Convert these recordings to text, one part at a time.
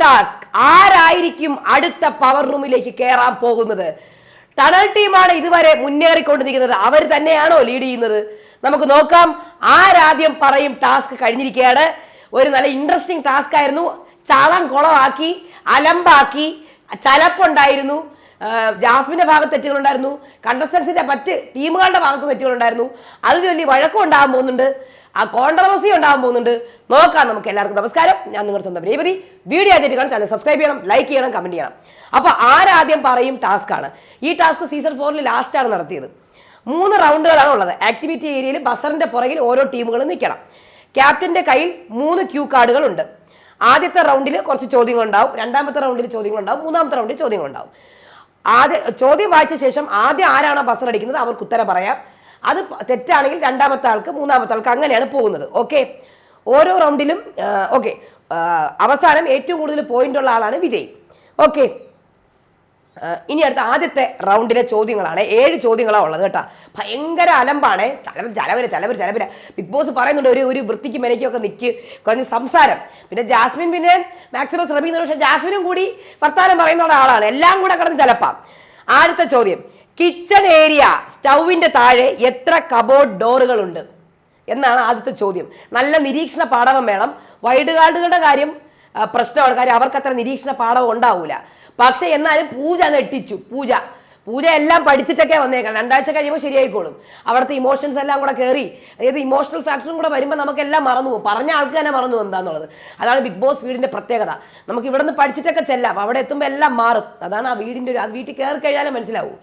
Task ആരായിരിക്കും അടുത്ത power റൂമിലേക്ക് കയറാൻ പോകുന്നത്? ടണൽ ടീമാണ് ഇതുവരെ മുന്നേറിക്കൊണ്ടിരിക്കുന്നത്. അവർ തന്നെയാണോ ലീഡ് ചെയ്യുന്നത്? നമുക്ക് നോക്കാം. ആരാദ്യം പറയും ടാസ്ക് കഴിഞ്ഞിരിക്കുകയാണ്? ഒരു നല്ല ഇൻട്രസ്റ്റിംഗ് ടാസ്ക് ആയിരുന്നു. ചാളം കുളമാക്കി അലമ്പാക്കി ചലപ്പുണ്ടായിരുന്നു. ജാസ്മിന്റെ ഭാഗത്ത് തെറ്റുകളുണ്ടായിരുന്നു. കണ്ടസ്റ്റൻസിന്റെ മറ്റ് ടീമുകളുടെ ഭാഗത്ത് തെറ്റുകളുണ്ടായിരുന്നു. അത് ചൊല്ലി വഴക്കം ഉണ്ടാകാൻ പോകുന്നുണ്ട്. ആ കോൺട്രവേഴ്സി ഉണ്ടാകാൻ പോകുന്നുണ്ട്. നോക്കാം നമുക്ക് എല്ലാവർക്കും നമസ്കാരം. ഞാൻ നിങ്ങളുടെ സ്വന്തം രേവതി. വീഡിയോ ആയിട്ട് കാണാൻ ചാനൽ സബ്സ്ക്രൈബ് ചെയ്യണം ലൈക്ക് ചെയ്യണം കമന്റ് ചെയ്യണം. അപ്പോൾ ആരാദ്യം പറയും ടാസ്ക് ആണ്? ഈ ടാസ്ക് സീസൺ ഫോറിൽ ലാസ്റ്റ് ആണ് നടത്തിയത്. മൂന്ന് റൗണ്ടുകളാണ് ഉള്ളത്. ആക്ടിവിറ്റി ഏരിയയിൽ ബസറിന്റെ പുറകിൽ ഓരോ ടീമുകൾ നിൽക്കണം. ക്യാപ്റ്റന്റെ കയ്യിൽ മൂന്ന് ക്യൂ കാർഡുകൾ ഉണ്ട്. ആദ്യത്തെ റൗണ്ടിൽ കുറച്ച് ചോദ്യങ്ങൾ ഉണ്ടാവും. രണ്ടാമത്തെ റൗണ്ടിൽ ചോദ്യങ്ങൾ ഉണ്ടാവും. മൂന്നാമത്തെ റൗണ്ടിൽ ചോദ്യങ്ങൾ ഉണ്ടാവും. ആദ്യ ചോദ്യം വായിച്ച ശേഷം ആദ്യം ആരാണോ ബസർ അടിക്കുന്നത്? അവർക്ക് ഉത്തരം പറയാം. അത് തെറ്റാണെങ്കിൽ രണ്ടാമത്തെ ആൾക്ക് മൂന്നാമത്തെ ആൾക്ക് അങ്ങനെയാണ് പോകുന്നത്. ഓക്കെ ഓരോ റൗണ്ടിലും ഓക്കെ അവസാനം ഏറ്റവും കൂടുതൽ പോയിന്റ് ഉള്ള ആളാണ് വിജയ്. ഓക്കെ ഇനി അടുത്ത ആദ്യത്തെ റൗണ്ടിലെ ചോദ്യങ്ങളാണ്. ഏഴ് ചോദ്യങ്ങളാണ് ഉള്ളത് കേട്ടോ. ഭയങ്കര അലമ്പാണ്. ചലവർ ചിലവര് ചിലവര് ബിഗ് ബോസ് പറയുന്നുണ്ട് ഒരു ഒരു വൃത്തിക്ക് മെനയ്ക്കൊക്കെ നിൽക്ക് കുറഞ്ഞ് സംസാരം. പിന്നെ ജാസ്മിൻ പിന്നെ മാക്സിമം ശ്രമിക്കുന്നുണ്ട് പക്ഷേ ജാസ്മിനും കൂടി വർത്താനം പറയുന്ന ആളാണ് എല്ലാം കൂടെ കിടന്ന് ചിലപ്പാം. ആദ്യത്തെ ചോദ്യം. കിച്ചൺ ഏരിയ സ്റ്റൗവിന്റെ താഴെ എത്ര കബോർഡ് ഡോറുകളുണ്ട് എന്നാണ് ആദ്യത്തെ ചോദ്യം. നല്ല നിരീക്ഷണ പാഠവം വേണം. വൈഡ് ഗാർഡുകളുടെ കാര്യം പ്രശ്നമാണ്. കാര്യം അവർക്ക് അത്ര നിരീക്ഷണ പാഠവും ഉണ്ടാവില്ല പക്ഷെ എന്നാലും പൂജ നെട്ടിച്ചു പൂജ. പൂജ എല്ലാം പഠിച്ചിട്ടൊക്കെ വന്നേക്കണം. രണ്ടാഴ്ച കഴിയുമ്പോൾ ശരിയായിക്കോളും. അവിടുത്തെ ഇമോഷൻസ് എല്ലാം കൂടെ കയറി അതായത് ഇമോഷണൽ ഫാക്ടറും കൂടെ വരുമ്പോൾ നമുക്കെല്ലാം മറന്നു പോകും. പറഞ്ഞ ആൾക്ക് തന്നെ മറന്നു എന്താന്നുള്ളത്. അതാണ് ബിഗ് ബോസ് വീടിന്റെ പ്രത്യേകത. നമുക്ക് ഇവിടെ നിന്ന് പഠിച്ചിട്ടൊക്കെ ചെല്ലാം. അവിടെ എത്തുമ്പോൾ എല്ലാം മാറും. അതാണ് ആ വീടിന്റെ ഒരു അത് വീട്ടിൽ കയറി കഴിഞ്ഞാലേ മനസ്സിലാവൂ.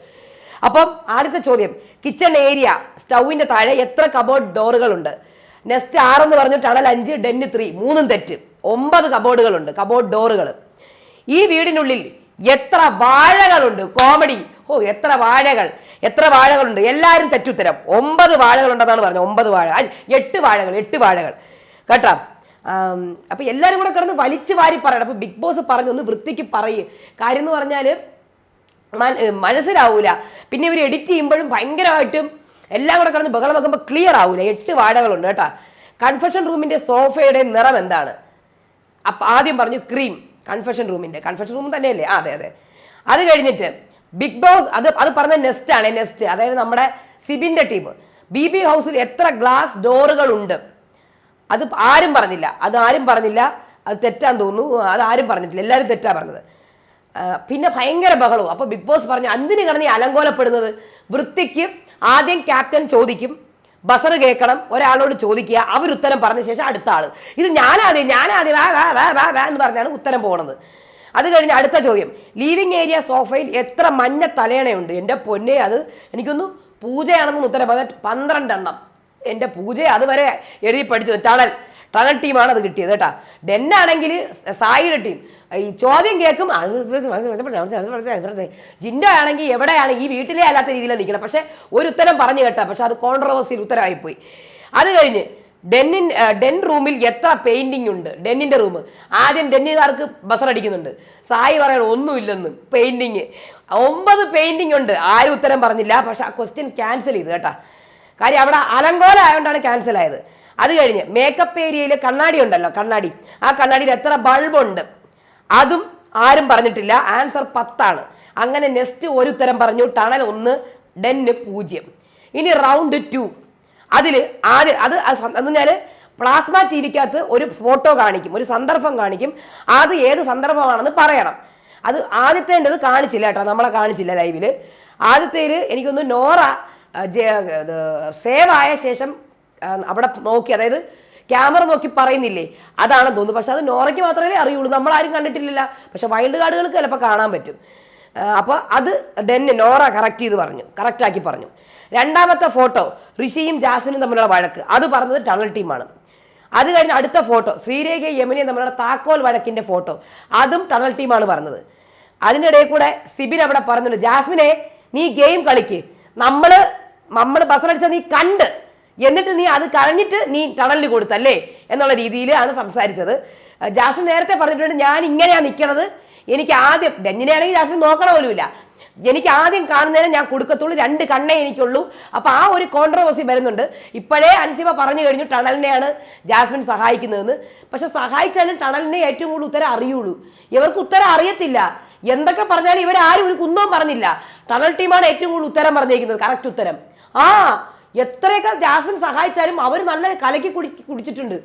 അപ്പം ആദ്യത്തെ ചോദ്യം. കിച്ചൺ ഏരിയ സ്റ്റൗവിന്റെ താഴെ എത്ര കബോർഡ് ഡോറുകളുണ്ട് നെക്സ്റ്റ് എന്ന് പറഞ്ഞു ടണൽ അഞ്ച് ഡെന്ന് ത്രീ മൂന്നും തെറ്റ്. ഒമ്പത് കബോർഡുകളുണ്ട് കബോർഡ് ഡോറുകൾ ഈ വീടിനുള്ളിൽ എത്ര വാഴകളുണ്ട്? കോമഡി ഓ എത്ര വാഴകൾ എത്ര വാഴകളുണ്ട്? എല്ലാവരും തെറ്റുത്തരം. ഒമ്പത് വാഴകളുണ്ടെന്നാണ് പറഞ്ഞത്. ഒമ്പത് വാഴ. എട്ട് വാഴകൾ എട്ട് വാഴകൾ. കേട്ടോ? അപ്പോൾ അപ്പൊ എല്ലാവരും കൂടെ കിടന്ന് വലിച്ചു വാരി പറയണം. അപ്പൊ ബിഗ് ബോസ് പറഞ്ഞു ഒന്ന് വൃത്തിക്ക് പറയും. കാര്യം എന്ന് പറഞ്ഞാൽ മനസ്സിലാവൂല. പിന്നെ ഇവർ എഡിറ്റ് ചെയ്യുമ്പോഴും ഭയങ്കരമായിട്ടും എല്ലാം കൂടെ കിടന്ന് ബഹളം വെക്കുമ്പോൾ ക്ലിയർ ആവൂല. എട്ട് വാടകളുണ്ട് കേട്ടോ. കൺഫെഷൻ റൂമിന്റെ സോഫയുടെ നിറം എന്താണ്? അപ്പം ആദ്യം പറഞ്ഞു ക്രീം കൺഫെഷൻ റൂമിന്റെ കൺഫെഷൻ റൂം തന്നെയല്ലേ? അതെ അതെ. അത് കഴിഞ്ഞിട്ട് ബിഗ് ബോസ് അത് അത് പറഞ്ഞ നെസ്റ്റ് ആണ്. നെസ്റ്റ് അതായത് നമ്മുടെ സിബിന്റെ ടീം ബി ബി ഹൗസിൽ എത്ര ഗ്ലാസ് ഡോറുകളുണ്ട് അത് ആരും പറഞ്ഞില്ല. അത് ആരും പറഞ്ഞില്ല. അത് തെറ്റാന്ന് തോന്നുന്നു. അത് ആരും പറഞ്ഞിട്ടില്ല. എല്ലാവരും തെറ്റാ പറഞ്ഞത്. പിന്നെ ഭയങ്കര ബഹളവും. അപ്പോൾ ബിഗ് ബോസ് പറഞ്ഞു അന്തിന് കിടന്ന് അലങ്കോലപ്പെടുന്നത്? വൃത്തിക്ക് ആദ്യം ക്യാപ്റ്റൻ ചോദിക്കും. ബസർ കേൾക്കണം. ഒരാളോട് ചോദിക്കുക. അവർ അവരുത്തരം പറഞ്ഞ ശേഷം അടുത്ത ആൾ ഇത് ഞാനാദ്യം ഞാനാദ്യം വാ വാ വാ വാ വാ എന്ന് പറഞ്ഞാണ് ഉത്തരം പോണത്. അത് കഴിഞ്ഞ് അടുത്ത ചോദ്യം. ലീവിംഗ് ഏരിയ സോഫയിൽ എത്ര മഞ്ഞ തലേണയുണ്ട് എന്റെ പൊന്നെ അത് എനിക്കൊന്ന് പൂജയാണെന്ന് ഉത്തരം. പറഞ്ഞ പന്ത്രണ്ടെണ്ണം. എന്റെ പൂജ അതുവരെ എഴുതി പഠിച്ചു ടണൽ ടണൽ ടീമാണ് അത് കിട്ടിയത് കേട്ടാ ഡെന്നാണെങ്കിൽ സായിയുടെ ടീം ഈ ചോദ്യം കേൾക്കും ജിൻഡോ ആണെങ്കിൽ എവിടെയാണ് ഈ വീട്ടിലെ അല്ലാത്ത രീതിയിലാണ് നിൽക്കണം പക്ഷേ ഒരു ഉത്തരം പറഞ്ഞു കേട്ടാ പക്ഷെ അത് കോൺട്രവേഴ്സിയിൽ ഉത്തരമായിപ്പോയി അത് കഴിഞ്ഞ് ഡെന്നിൻ ഡെൻ റൂമിൽ എത്ര പെയിന്റിംഗ് ഉണ്ട് ഡെന്നിന്റെ റൂം ആദ്യം ഡെന്നിക്കാർക്ക് ബസർ അടിക്കുന്നുണ്ട് സായി പറയണം ഒന്നുമില്ലെന്ന് പെയിന്റിങ് ഒമ്പത് പെയിന്റിംഗ് ഉണ്ട് ആരും ഉത്തരം പറഞ്ഞില്ല പക്ഷെ ആ ക്വസ്റ്റ്യൻ ക്യാൻസൽ ചെയ്തു കേട്ടാ കാര്യം അവിടെ അലങ്കോലം ആയതുകൊണ്ടാണ് ക്യാൻസൽ ആയത് അത് കഴിഞ്ഞ് മേക്കപ്പ് ഏരിയയിൽ കണ്ണാടി ഉണ്ടല്ലോ കണ്ണാടി. ആ കണ്ണാടിയിൽ എത്ര ബൾബുണ്ട്? അതും ആരും പറഞ്ഞിട്ടില്ല. ആൻസർ പത്താണ്. അങ്ങനെ നെക്സ്റ്റ് ഒരു ഉത്തരം പറഞ്ഞു ടണൽ ഒന്ന് ഡെന്ന് പൂജ്യം. ഇനി റൗണ്ട് ടു അതിൽ ആദ്യം അത് എന്നുവെച്ചാൽ പ്ലാസ്മ ടി വിക്കകത്ത് ഒരു ഫോട്ടോ കാണിക്കും ഒരു സന്ദർഭം കാണിക്കും. അത് ഏത് സന്ദർഭമാണെന്ന് പറയണം. അത് ആദ്യത്തേന്റെത് കാണിച്ചില്ല കേട്ടോ നമ്മളെ കാണിച്ചില്ല ലൈവിൽ ആദ്യത്തേൽ എനിക്കൊന്ന് നോറ സേവ് ആയ ശേഷം അവിടെ നോക്കി അതായത് ക്യാമറ നോക്കി പറയുന്നില്ലേ? അതാണ് തോന്നുന്നു പക്ഷെ അത് നോറയ്ക്ക് മാത്രമേ അറിയുള്ളൂ. നമ്മൾ ആരും കണ്ടിട്ടില്ല പക്ഷെ വൈൽഡ് കാർഡുകൾക്ക് ചിലപ്പോൾ കാണാൻ പറ്റും. അപ്പോൾ അത് ഡെന്നെ നോറ കറക്റ്റ് ചെയ്ത് പറഞ്ഞു. കറക്റ്റ് ആക്കി പറഞ്ഞു. രണ്ടാമത്തെ ഫോട്ടോ ഋഷിയും ജാസ്മിനും തമ്മിലുള്ള വഴക്ക്. അത് പറഞ്ഞത് ടണൽ ടീമാണ് അത് കഴിഞ്ഞ് അടുത്ത ഫോട്ടോ ശ്രീരേഖയും യമുനയും തമ്മിലുള്ള താക്കോൽ വഴക്കിന്റെ ഫോട്ടോ. അതും ടണൽ ടീമാണ് പറഞ്ഞത്. അതിനിടയിൽ കൂടെ സിബിൻ അവിടെ പറഞ്ഞിട്ടുണ്ട് ജാസ്മിനെ നീ ഗെയിം കളിക്ക്. നമ്മൾ നമ്മൾ ബസ്സിലടിച്ച നീ കണ്ട്. എന്നിട്ട് നീ അത് കളഞ്ഞിട്ട് നീ ടണലിൽ കൊടുത്തല്ലേ എന്നുള്ള രീതിയിലാണ് സംസാരിച്ചത്. ജാസ്മിൻ നേരത്തെ പറഞ്ഞിട്ടുണ്ട് ഞാൻ ഇങ്ങനെയാണ് നിൽക്കണത് എനിക്ക് ആദ്യം ആണെങ്കിൽ ജാസ്മിൻ നോക്കണ പോലുമില്ല. എനിക്ക് ആദ്യം കാണുന്നതിന് ഞാൻ കൊടുക്കത്തുള്ളൂ. രണ്ട് കണ്ണേ എനിക്കുള്ളൂ. അപ്പോൾ ആ ഒരു കോൺട്രവേഴ്സി വരുന്നുണ്ട്. ഇപ്പോഴേ അൻസിമ പറഞ്ഞു കഴിഞ്ഞു ടണലിനെയാണ് ജാസ്മിൻ സഹായിക്കുന്നതെന്ന്. പക്ഷെ സഹായിച്ചാലും ടണലിനെ ഏറ്റവും കൂടുതൽ ഉത്തരം അറിയുള്ളൂ. ഇവർക്ക് ഉത്തരം അറിയത്തില്ല. എന്തൊക്കെ പറഞ്ഞാലും ഇവരാരും ഒരു കുന്നവും പറഞ്ഞില്ല. ടണൽ ടീമാണ് ഏറ്റവും കൂടുതൽ ഉത്തരം പറഞ്ഞിരിക്കുന്നത്. കറക്റ്റ് ഉത്തരം. ആ എത്രയൊക്കെ ജാസ്മിൻ സഹായിച്ചാലും അവർ നല്ല കലക്കി കുടി കുടിച്ചിട്ടുണ്ട്.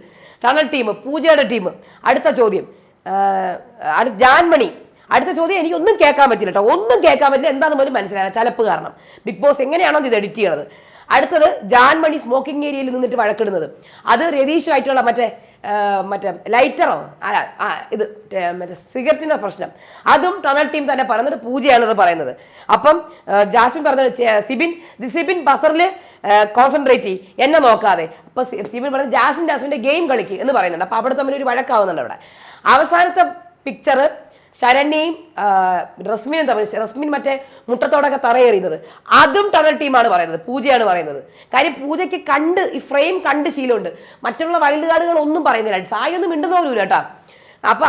ടണൽ ടീം പൂജയുടെ ടീം. അടുത്ത ചോദ്യം. ജാൻമണി. അടുത്ത ചോദ്യം എനിക്കൊന്നും കേൾക്കാൻ പറ്റില്ല കേട്ടോ ഒന്നും കേൾക്കാൻ പറ്റില്ല. എന്താണെന്ന് പോലും മനസ്സിലായില്ല. ചലപ്പ് കാരണം. ബിഗ് ബോസ് എങ്ങനെയാണോ ഇത് എഡിറ്റ് ചെയ്യണത്. അടുത്തത് ജാൻമണി സ്മോക്കിംഗ് ഏരിയയിൽ നിന്നിട്ട് വഴക്കിടുന്നത്. അത് രതീഷുമായിട്ടുള്ള മറ്റേ മറ്റേ ലൈറ്ററോ ഇത് മറ്റേ സിഗരറ്റിന്റെ പ്രശ്നം. അതും ടണൽ ടീം തന്നെ പറയുന്നത് പൂജയാണത് പറയുന്നത്. അപ്പം ജാസ്മിൻ പറഞ്ഞത് സിബിൻ ദി സിബിൻ ബസറിൽ കോൺസെൻട്രേറ്റ് ചെയ്യും എന്നെ നോക്കാതെ. അപ്പം സിബിൻ പറഞ്ഞത് ജാസ്മിൻ ജാസ്മിന്റെ ഗെയിം കളിക്ക് എന്ന് പറയുന്നുണ്ട്. അപ്പം അവിടെ തമ്മിൽ ഒരു വഴക്കാവുന്നുണ്ട് അവിടെ. അവസാനത്തെ പിക്ചർ ശരണ്യയും റസ്മിനും തമ്മിൽ റസ്മിൻ മറ്റേ മുട്ടത്തോടൊക്കെ തറയേറിയുന്നത്. അതും ടണൽ ടീമാണ് പറയുന്നത് പൂജയാണ് പറയുന്നത്. കാര്യം പൂജയ്ക്ക് കണ്ട് ഈ ഫ്രെയിം കണ്ട് ശീലമുണ്ട്. മറ്റുള്ള വൈൽഡ് കാർഡുകൾ ഒന്നും പറയുന്നില്ല. സായി ഒന്നും മിണ്ടുന്ന പോലും കേട്ടോ.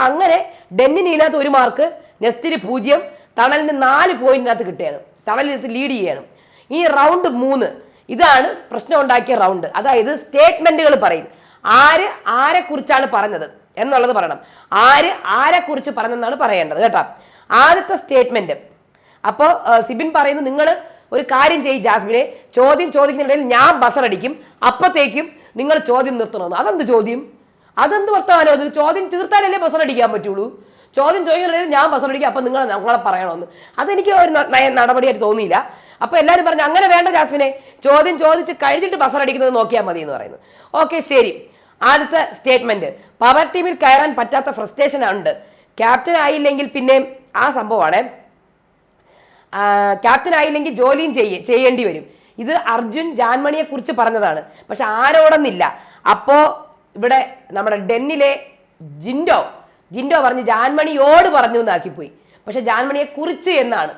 അങ്ങനെ ഡെന്നിനില്ലാത്ത ഒരു മാർക്ക് നെസ്റ്റിന് പൂജ്യം തണലിന് നാല് പോയിന്റിനകത്ത് കിട്ടുകയാണ്. ടണലിനകത്ത് ലീഡ് ചെയ്യണം ഈ റൗണ്ട് മൂന്ന് ഇതാണ് പ്രശ്നം ഉണ്ടാക്കിയ റൗണ്ട്. അതായത് സ്റ്റേറ്റ്മെന്റുകൾ പറയും. ആര് ആരെക്കുറിച്ചാണ് പറഞ്ഞത്? എന്നുള്ളത് പറയണം. ആര് ആരെക്കുറിച്ച് പറഞ്ഞെന്നാണ് പറയേണ്ടത് കേട്ടോ. ആദ്യത്തെ സ്റ്റേറ്റ്മെന്റ് അപ്പോൾ സിബിൻ പറയുന്നു നിങ്ങൾ ഒരു കാര്യം ചെയ്യും ജാസ്മിനെ. ചോദ്യം ചോദിക്കുന്നിടയിൽ ഞാൻ ബസറടിക്കും. അപ്പത്തേക്കും നിങ്ങൾ ചോദ്യം നിർത്തണമെന്ന് അതെന്ത് ചോദ്യം? അതെന്ത് വർത്തമാനോ അത് ചോദ്യം തീർത്താലല്ലേ ബസറടിക്കാൻ പറ്റുള്ളൂ. ചോദ്യം ചോദിക്കുന്നിടയിൽ ഞാൻ ബസറടിക്കും അപ്പം നിങ്ങൾ ഞങ്ങളെ പറയണമെന്ന് അതെനിക്ക് ഒരു നടപടിയായിട്ട് തോന്നിയില്ല. അപ്പൊ എല്ലാവരും പറഞ്ഞു അങ്ങനെ വേണ്ട ജാസ്മിനെ. ചോദ്യം ചോദിച്ച് കഴിഞ്ഞിട്ട് ബസറടിക്കുന്നത് നോക്കിയാൽ മതി എന്ന് പറയുന്നു. ഓക്കെ ശരി. ആദ്യത്തെ സ്റ്റേറ്റ്മെന്റ്. പവർ ടീമിൽ കയറാൻ പറ്റാത്ത ഫ്രസ്ട്രേഷൻ ഉണ്ട്. ക്യാപ്റ്റൻ ആയില്ലെങ്കിൽ പിന്നെ ആ സംഭവമാണ്. ക്യാപ്റ്റൻ ആയില്ലെങ്കിൽ ജോലിയും ചെയ്യ ചെയ്യേണ്ടി വരും. ഇത് അർജുൻ ജാൻമണിയെ കുറിച്ച് പറഞ്ഞതാണ്. പക്ഷെ ആരോടെന്നില്ല. അപ്പോ ഇവിടെ നമ്മുടെ ഡെന്നിലെ ജിൻഡോ ജിൻഡോ പറഞ്ഞ് ജാൻമണിയോട് പറഞ്ഞു എന്നാക്കിപ്പോയി. പക്ഷെ ജാൻമണിയെ കുറിച്ച് എന്നാണ്.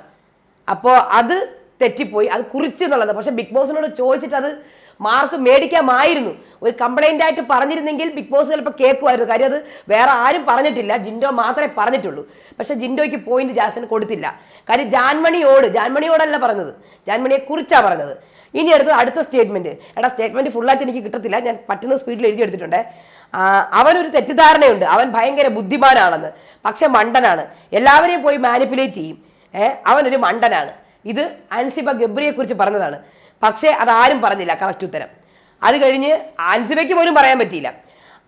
അപ്പോ അത് തെറ്റിപ്പോയി. അത് കുറിച്ച് എന്നുള്ളത്. പക്ഷെ ബിഗ് ബോസിനോട് ചോദിച്ചിട്ട് അത് മാർക്ക് മേടിക്കാമായിരുന്നു. ഒരു കംപ്ലൈന്റ് ആയിട്ട് പറഞ്ഞിരുന്നെങ്കിൽ ബിഗ് ബോസ് ചിലപ്പോൾ കേൾക്കുമായിരുന്നു. കാര്യം അത് വേറെ ആരും പറഞ്ഞിട്ടില്ല. ജിൻഡോ മാത്രമേ പറഞ്ഞിട്ടുള്ളൂ. പക്ഷേ ജിൻഡോയ്ക്ക് പോയിന്റ് ജാസ്മിൻ കൊടുത്തില്ല. കാര്യം ജാൻമണിയോട് ജാൻമണിയോടല്ല പറഞ്ഞത്. ജാൻമണിയെ കുറിച്ചാണ് പറഞ്ഞത്. ഇനി അടുത്ത് അടുത്ത സ്റ്റേറ്റ്മെന്റ് എടാ സ്റ്റേറ്റ്മെന്റ് ഫുള്ളായിട്ട് എനിക്ക് കിട്ടത്തില്ല. ഞാൻ പറ്റുന്ന സ്പീഡിൽ എഴുതി എടുത്തിട്ടുണ്ട് അവനൊരു തെറ്റിദ്ധാരണയുണ്ട്. അവൻ ഭയങ്കര ബുദ്ധിമാനാണെന്ന്. പക്ഷെ മണ്ടനാണ്. എല്ലാവരെയും പോയി മാനിപ്പുലേറ്റ് ചെയ്യും. അവനൊരു മണ്ടനാണ്. ഇത് അൻസിബ ഗബ്രിയെ കുറിച്ച് പറഞ്ഞതാണ്. പക്ഷേ അതാരും പറഞ്ഞില്ല കറക്റ്റ് ഉത്തരം. അത് കഴിഞ്ഞ് ആൻസിബയ്ക്ക് പോലും പറയാൻ പറ്റിയില്ല.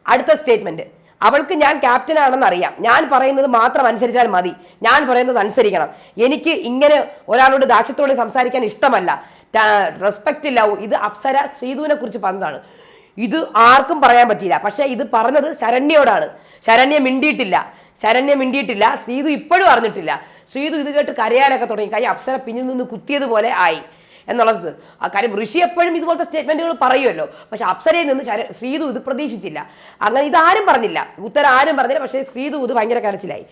അടുത്ത സ്റ്റേറ്റ്മെന്റ് അവൾക്ക് ഞാൻ ക്യാപ്റ്റൻ ആണെന്ന് അറിയാം. ഞാൻ പറയുന്നത് മാത്രം അനുസരിച്ചാൽ മതി. ഞാൻ പറയുന്നത് അനുസരിക്കണം. എനിക്ക് ഇങ്ങനെ ഒരാളോട് ദാക്ഷ്യത്തോടെ സംസാരിക്കാൻ ഇഷ്ടമല്ല. റെസ്പെക്റ്റ് ഇല്ല. ഇത് അപ്സര ശ്രീധുവിനെ കുറിച്ച് പറഞ്ഞതാണ്. ഇത് ആർക്കും പറയാൻ പറ്റിയില്ല. പക്ഷേ ഇത് പറഞ്ഞത് ശരണ്യോടാണ്. ശരണ്യ മിണ്ടിയിട്ടില്ല. ശരണ്യ മിണ്ടിയിട്ടില്ല. ശ്രീതു ഇപ്പോഴും അറിഞ്ഞിട്ടില്ല. ശ്രീതു ഇത് കേട്ട് കരയാനൊക്കെ തുടങ്ങി. കൈ അപ്സര പിന്നിൽ നിന്ന് കുത്തിയതുപോലെ ആയി. എന്നുള്ളത് കാര്യം ഋഷി എപ്പോഴും ഇതുപോലത്തെ സ്റ്റേറ്റ്മെന്റുകൾ പറയുമല്ലോ. പക്ഷെ അപ്സരയിൽ നിന്ന് ശര- ശ്രീതു ഇത് പ്രതീക്ഷിച്ചില്ല. അങ്ങനെ ഇതാരും പറഞ്ഞില്ല. ഉത്തരം ആരും പറഞ്ഞില്ല. പക്ഷേ ശ്രീതു ഇത് ഭയങ്കര കരച്ചിലായി.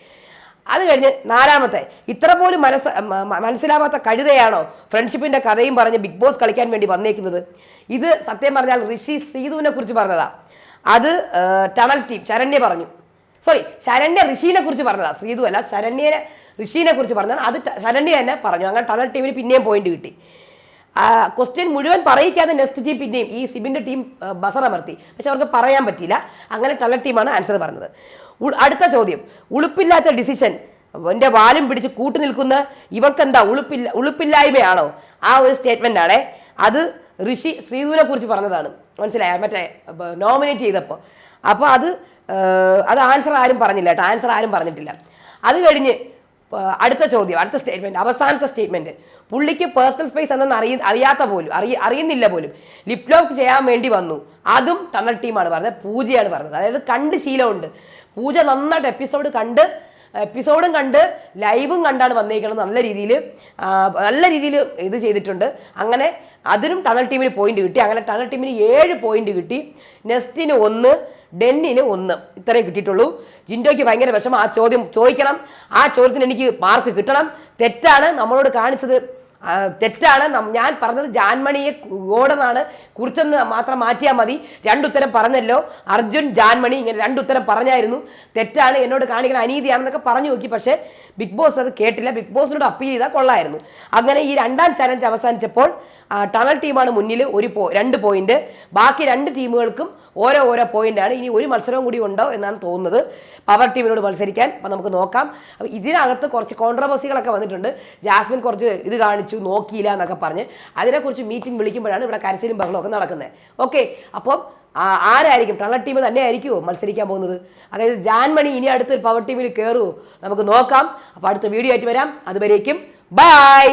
അത് കഴിഞ്ഞ് നാലാമത്തെ ഇത്ര പോലും മനസ്സ് മനസ്സിലാവാത്ത കഴുതയാണോ ഫ്രണ്ട്ഷിപ്പിന്റെ കഥയും പറഞ്ഞ് ബിഗ് ബോസ് കളിക്കാൻ വേണ്ടി വന്നേക്കുന്നത്? ഇത് സത്യം പറഞ്ഞാൽ ഋഷി ശ്രീതുവിനെ കുറിച്ച് പറഞ്ഞതാ. അത് ടണൽ ടീം ശരണ്യ പറഞ്ഞു. സോറി ശരണ്യ ഋഷീനെ കുറിച്ച് പറഞ്ഞതാ. ശ്രീതു അല്ല ശരണ്യനെ ഋഷീനെ കുറിച്ച് പറഞ്ഞതാണ്. അത് ശരണ്യ തന്നെ പറഞ്ഞു. അങ്ങനെ ടണൽ ടീമിന് പിന്നെയും പോയിന്റ് കിട്ടി. ക്വസ്റ്റ്യൻ മുഴുവൻ പറയിക്കാതെ നെസ്റ്റ് ടീം പിന്നെയും ഈ സിബിന്റെ ടീം ബസറമർത്തി പക്ഷെ അവർക്ക് പറയാൻ പറ്റിയില്ല. അങ്ങനെ ടണൽ ടീമാണ് ആൻസർ പറഞ്ഞത്. അടുത്ത ചോദ്യം. ഉളുപ്പില്ലാത്ത ഡിസിഷൻ എന്റെ വാലും പിടിച്ച് കൂട്ടു നിൽക്കുന്ന ഇവൾക്കെന്താ ഉളുപ്പില്ല ഉളുപ്പില്ലായ്മയാണോ? ആ ഒരു സ്റ്റേറ്റ്മെന്റ് ആണേ. അത് ഋഷി ശ്രീധുവിനെ കുറിച്ച് പറഞ്ഞതാണ്. മനസ്സിലായോ? മറ്റേ നോമിനേറ്റ് ചെയ്തപ്പോൾ അപ്പോൾ അത് അത് ആൻസർ ആരും പറഞ്ഞില്ല കേട്ടോ. ആൻസർ ആരും പറഞ്ഞിട്ടില്ല. അത് കഴിഞ്ഞ് അടുത്ത ചോദ്യം അടുത്ത സ്റ്റേറ്റ്മെന്റ് അവസാനത്തെ സ്റ്റേറ്റ്മെന്റ് പുള്ളിക്ക് പേഴ്സണൽ സ്പേസ് എന്നൊന്നും അറിയ അറിയാത്ത പോലും അറിയ അറിയുന്നില്ല പോലും. ലിപ് ലോക്ക് ചെയ്യാൻ വേണ്ടി വന്നു. അതും തമിഴ് ടീമാണ് പറഞ്ഞത് പൂജയാണ് പറഞ്ഞത്. അതായത് കണ്ട് ശീലമുണ്ട്. പൂജ നന്നായിട്ട് എപ്പിസോഡ് കണ്ട് എപ്പിസോഡും കണ്ട് ലൈവും കണ്ടാണ് വന്നേക്കുന്നത് നല്ല രീതിയിൽ നല്ല രീതിയിൽ ഇത് ചെയ്തിട്ടുണ്ട്. അങ്ങനെ അതിനും ടണൽ ടീമിന് പോയിന്റ് കിട്ടി. അങ്ങനെ ടണൽ ടീമിന് ഏഴ് പോയിന്റ് കിട്ടി. നെസ്റ്റിന് ഒന്ന് ഡെന്നിന് ഒന്ന്. ഇത്രയേ കിട്ടിയിട്ടുള്ളൂ. ജിൻഡോയ്ക്ക് ഭയങ്കര വിഷമം. ആ ചോദ്യം ചോദിക്കണം. ആ ചോദ്യത്തിന് എനിക്ക് മാർക്ക് കിട്ടണം. തെറ്റാണ് നമ്മളോട് കാണിച്ചത്. തെറ്റാണ് ഞാൻ പറഞ്ഞത് ജാൻമണിയെ ഓടെന്നാണ്. കുറിച്ചെന്ന് മാത്രം മാറ്റിയാൽ മതി. രണ്ടുത്തരം പറഞ്ഞല്ലോ. അർജുൻ ജാൻമണി ഇങ്ങനെ രണ്ടുത്തരം പറഞ്ഞായിരുന്നു. തെറ്റാണ് എന്നോട് കാണിക്കുന്ന അനീതിയാണെന്നൊക്കെ പറഞ്ഞു നോക്കി. പക്ഷേ ബിഗ് ബോസ് അത് കേട്ടില്ല. ബിഗ് ബോസിനോട് അപ്പീൽ ചെയ്താൽ കൊള്ളായിരുന്നു. അങ്ങനെ ഈ രണ്ടാം ചലഞ്ച് അവസാനിച്ചപ്പോൾ ടണൽ ടീമാണ് മുന്നിൽ ഒരു പോ രണ്ട് പോയിന്റ്. ബാക്കി രണ്ട് ടീമുകൾക്കും ഓരോ ഓരോ പോയിന്റാണ്. ഇനി ഒരു മത്സരവും കൂടി ഉണ്ടോ എന്നാണ് തോന്നുന്നത്. പവർ ടീമിനോട് മത്സരിക്കാൻ അപ്പം നമുക്ക് നോക്കാം. അപ്പം ഇതിനകത്ത് കുറച്ച് കോൺട്രവേഴ്സികളൊക്കെ വന്നിട്ടുണ്ട്. ജാസ്മിൻ കുറച്ച് ഇത് കാണിച്ചു നോക്കിയില്ല എന്നൊക്കെ പറഞ്ഞ്. അതിനെക്കുറിച്ച് മീറ്റിംഗ് വിളിക്കുമ്പോഴാണ് ഇവിടെ കരച്ചിലും ബഹളവും ഒക്കെ നടക്കുന്നത്. ഓക്കെ അപ്പം ആരായിരിക്കും? ടണൽ ടീം തന്നെ ആയിരിക്കുമോ മത്സരിക്കാൻ പോകുന്നത്? അതായത് ജാൻമണി ഇനി അടുത്ത് പവർ ടീമിൽ കയറുമോ നമുക്ക് നോക്കാം. അപ്പോൾ അടുത്ത വീഡിയോ ആയിട്ട് വരാം. അതുവരേക്കും ബൈ